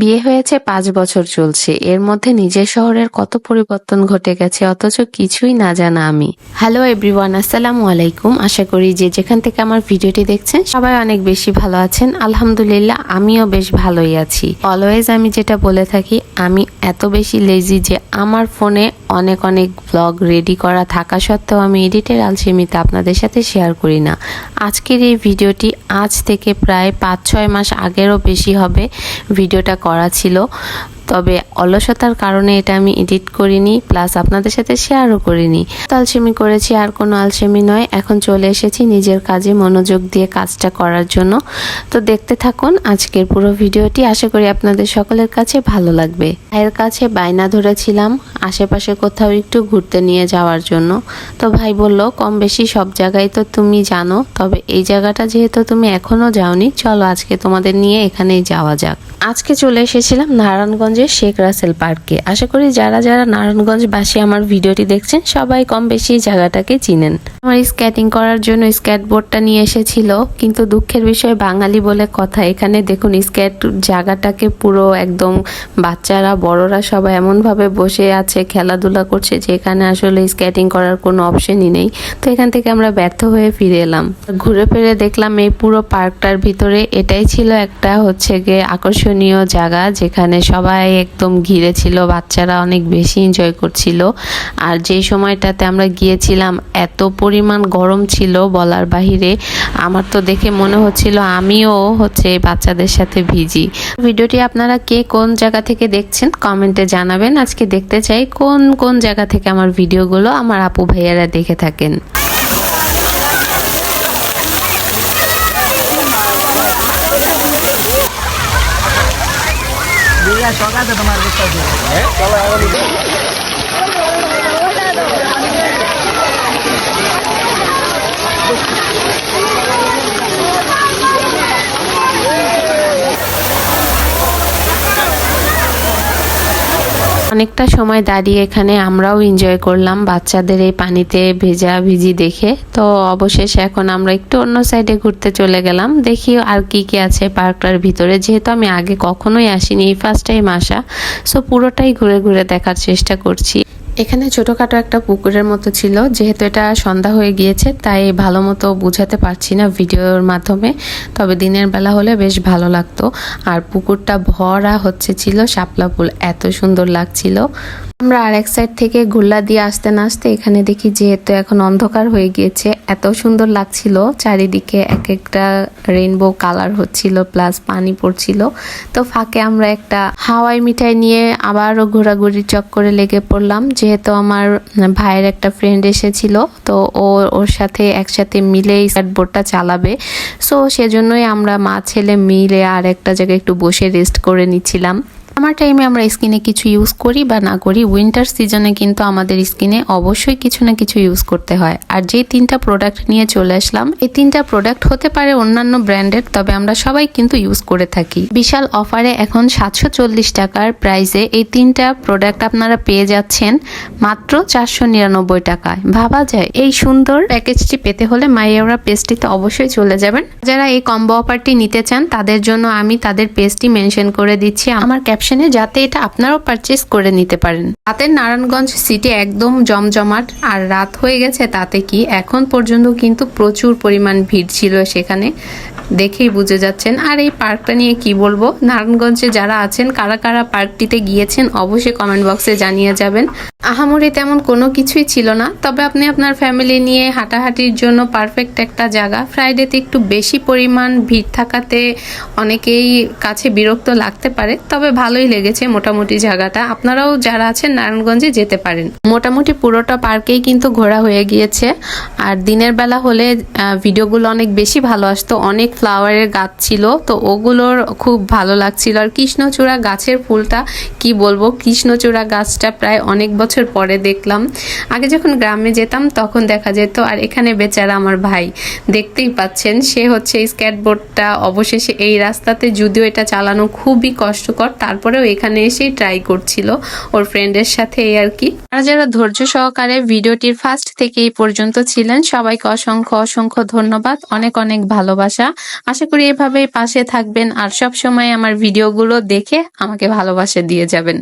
বিয়ে হয়েছে পাঁচ বছর চলছে। এর মধ্যে নিজের শহরের কত পরিবর্তন ঘটে গেছে অথচ কিছুই না জানা আমি। হ্যালো এভরিওয়ান আসসালামু আলাইকুম। আশা করি যে যেখান থেকে আমার ভিডিওটি দেখছেন, সবাই অনেক বেশি ভালো আছেন। আলহামদুলিল্লাহ, আমিও বেশ ভালোই আছি। অলওয়েজ আমি যেটা বলে থাকি, আমি এত বেশি লেজি যে আমার ফোনে অনেক অনেক ব্লগ রেডি করা থাকা সত্ত্বেও আমি এডিটের আলসেমিতে আপনাদের সাথে শেয়ার করি না। আজকের এই ভিডিওটি আজ থেকে প্রায় পাঁচ ছয় মাস আগেরও বেশি হবে। ভিডিওটা করা ছিল। তবে অলসতার কারণে এটা আমি এডিট করিনি প্লাস আপনাদের সাথে শেয়ারও করিনি। আলসেমি করেছি, আর কোনো আলসেমি নয়। এখন চলে এসেছি নিজের কাজে মনোযোগ দিয়ে কাজটা করার জন্য। তো দেখতে থাকুন আজকের পুরো ভিডিওটি। আশা করি আপনাদের সকলের কাছে ভালো লাগবে। ভাইয়ের কাছে বায়না ধরেছিলাম, আশেপাশে কোথাও একটু ঘুরতে নিয়ে যাওয়ার জন্য। তো ভাই বলল, কম বেশি সব জায়গায় তো তুমি জানো, তবে এই জায়গাটা যেহেতু তুমি এখনও যাওনি, চলো আজকে তোমাদের নিয়ে এখানেই যাওয়া যাক। আজকে চলে এসেছিলাম নারায়ণগঞ্জের শেখ রাসেল পার্কে আশা করি যারা যারা নারায়ণগঞ্জবাসী আমার ভিডিওটি দেখছেন, সবাই কম বেশি জায়গাটাকে চিনেন। আমার স্কেটিং করার জন্য স্কেট বোর্ডটা নিয়ে এসেছিল, কিন্তু দুঃখের বিষয় বাঙালি বলে কথা। এখানে দেখুন স্কেট জায়গাটাকে পুরো একদম বাচ্চারা, বড়রা সবাই এমনভাবে বসে আছে, খেলাধুলা করছে, যে এখানে আসলে স্কেটিং করার কোনো অপশনই নেই। তো এখান থেকে আমরা ব্যর্থ হয়ে ফিরে এলাম। ঘুরে ফিরে দেখলাম এই পুরো পার্কটার ভিতরে এটাই ছিল একটা হচ্ছে গিয়ে আকর্ষণীয় জায়গা, যেখানে সবাই একদম ঘিরে ছিল বাচ্চারা অনেক বেশি এনজয় করছিল। আর যেই সময়টাতে আমরা গিয়েছিলাম, এত পরিমাণ গরম ছিল বলার বাহিরে। আমার তো দেখে মনে হচ্ছিল আমিও হচ্ছে বাচ্চাদের সাথে ভিজি। ভিডিওটি আপনারা কে কোন জায়গা থেকে দেখছেন কমেন্টে জানাবেন। আজকে দেখতে চাই কোন কোন জায়গা থেকে আমার ভিডিওগুলো আমার আপু ভাইয়ারা দেখে থাকেন। তোমার অনেকটা সময় দাঁড়িয়ে এখানে আমরাও এনজয় করলাম বাচ্চাদের এই পানিতে ভেজা ভিজি দেখে। তো অবশেষে এখন আমরা একটু অন্য সাইডে ঘুরতে চলে গেলাম। দেখি আর কি কি আছে পার্কটার ভিতরে। যেহেতু আমি আগে কখনোই আসিনি, এই ফার্স্ট টাইম আসা। সো পুরোটাই ঘুরে ঘুরে দেখার চেষ্টা করছি। এখানে ছোটখাটো একটা পুকুরের মতো ছিল। যেহেতু এটা সন্ধ্যা হয়ে গিয়েছে, তাই ভালো মতো বুঝাতে পারছি না ভিডিওর মাধ্যমে। তবে দিনের বেলা হলে বেশ ভালো লাগতো। আর পুকুরটা ভরা হচ্ছে ছিল, শাপলা ফুল এত সুন্দর লাগছিল। আমরা আর এক সাইড থেকে ঘুল্লা দিয়ে আসতে না আসতে এখানে দেখি যেহেতু এখন অন্ধকার হয়ে গিয়েছে, এত সুন্দর লাগছিল। চারিদিকে এক একটা রেইনবো কালার হচ্ছিল প্লাস পানি পড়ছিল। তো ফাঁকে আমরা একটা হাওয়াই মিঠাই নিয়ে আবারও ঘোরাঘুরি চক্করে লেগে পড়লাম যেহেতু আমার ভাইয়ের একটা ফ্রেন্ড এসেছিল, তো ও, ওর সাথে একসাথে মিলে এই বোর্ডটা চালাবে। সো সেজন্যই আমরা মা ছেলে মিলে আর একটা জায়গায় একটু বসে রেস্ট করে নিচ্ছিলাম। আমার টাইমে আমরা স্কিনে কিছু ইউজ করি বা না করি উইন্টার সিজনে কিন্তু আমাদের স্কিনে অবশ্যই কিছু না কিছু ইউজ করতে হয়। আর যে তিনটা প্রোডাক্ট নিয়ে চলে আসলাম, এই তিনটা প্রোডাক্ট হতে পারে অন্যান্য ব্র্যান্ডের তবে আমরা সবাই কিন্তু ইউজ করে থাকি। বিশাল অফারে এখন সাতশো চল্লিশ টাকার প্রাইসে এই তিনটা প্রোডাক্ট আপনারা পেয়ে যাচ্ছেন মাত্র চারশো নিরানব্বই টাকায়। ভাবা যায়, এই সুন্দর প্যাকেজটি পেতে হলে মাইয়ারা পেজটিতে অবশ্যই চলে যাবেন। যারা এই কম্বো অফারটি নিতে চান, তাদের জন্য আমি তাদের পেজটি মেনশন করে দিচ্ছি। আমার ক্যাপশনে যাতে এটা আপনারাও পারচেস করে নিতে পারেন। রাতের নারায়ণগঞ্জ সিটি একদম জমজমাট, আর রাত হয়ে গেছে তাতে কি এখন পর্যন্ত কিন্তু প্রচুর পরিমাণ ভিড় ছিল সেখানে, দেখেই বুঝে যাচ্ছেন। আর এই পার্কটা নিয়ে কি বলব? নারায়ণগঞ্জে যারা আছেন, কারা কারা পার্কটিতে গিয়েছেন, অবশ্যই কমেন্ট বক্সে জানিয়ে যাবেন। আহামরি তেমন কোনো কিছুই ছিল না, তবে আপনি আপনার ফ্যামিলি নিয়ে হাঁটাহাঁটির জন্য পারফেক্ট একটা জায়গা। ফ্রাইডেতে একটু বেশি পরিমাণ ভিড় থাকাতে অনেকেই কাছে বিরক্ত লাগতে পারে, তবে ভালোই লেগেছে মোটামুটি জায়গাটা। আপনারাও যারা আছেন নারায়ণগঞ্জে যেতে পারেন। মোটামুটি পুরোটা পার্কেই কিন্তু ঘোরা হয়ে গিয়েছে। আর দিনের বেলা হলে ভিডিওগুলো অনেক বেশি ভালো আসতো। অনেক ফ্লাওয়ারের গাছ ছিল, তো ওগুলোর খুব ভালো লাগছিল। আর কৃষ্ণচূড়া গাছের ফুলটা, কি বলব, কৃষ্ণচূড়া গাছটা প্রায় অনেক বছর পরে দেখলাম। আগে যখন গ্রামে যেতাম তখন দেখা যেত, আর এখানে বেচারা আমার ভাই। দেখতেই পাচ্ছেন, সে হচ্ছে স্কেটবোর্ডটা, অবশেষে এই রাস্তাতে যদিও এটা চালানো খুবই কষ্টকর, তারপরেও এখানে এসেই ট্রাই করছিল ওর ফ্রেন্ডের সাথে এই আর কি। আর যারা ধৈর্য সহকারে ভিডিওটির ফার্স্ট থেকে এই পর্যন্ত ছিলেন, সবাইকে অসংখ্য অসংখ্য ধন্যবাদ, অনেক অনেক ভালোবাসা। আশা করি এভাবেই পাশে থাকবেন, আর সব সময় আমার ভিডিওগুলো দেখে আমাকে ভালোবাসা দিয়ে যাবেন।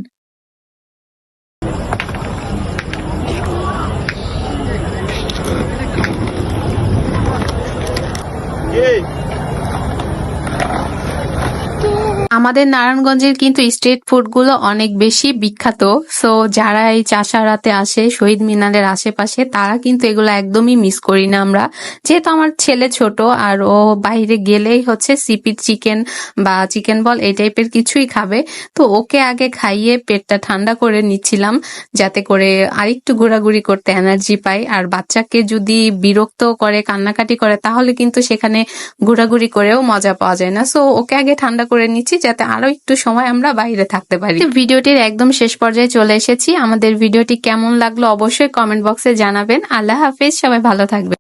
আমাদের নারায়ণগঞ্জের কিন্তু স্ট্রিট ফুডগুলো অনেক বেশি বিখ্যাত। সো যারা এই চাষারাতে আসে, শহীদ মিনারের আশেপাশে, তারা কিন্তু এগুলো একদমই মিস করি না আমরা। যেহেতু আমার ছেলে ছোট, আর ও বাইরে গেলেই হচ্ছে সিপির চিকেন বা চিকেন বল এই টাইপের কিছুই খাবে। তো ওকে আগে খাইয়ে পেটটা ঠান্ডা করে নিচ্ছিলাম, যাতে করে আরেকটু ঘোরাঘুরি করতে এনার্জি পাই। আর বাচ্চাকে যদি বিরক্ত করে, কান্নাকাটি করে, তাহলে কিন্তু সেখানে ঘোরাঘুরি করেও মজা পাওয়া যায় না। সো ওকে আগে ঠান্ডা করে নিচ্ছি যাতে আরও একটু সময় আমরা বাইরে থাকতে পারি। ভিডিওটির একদম শেষ পর্যায়ে চলে এসেছি। আমাদের ভিডিওটি কেমন লাগল অবশ্যই কমেন্ট বক্সে জানাবেন। আল্লাহ হাফিজ, সবাই ভালো থাকবেন।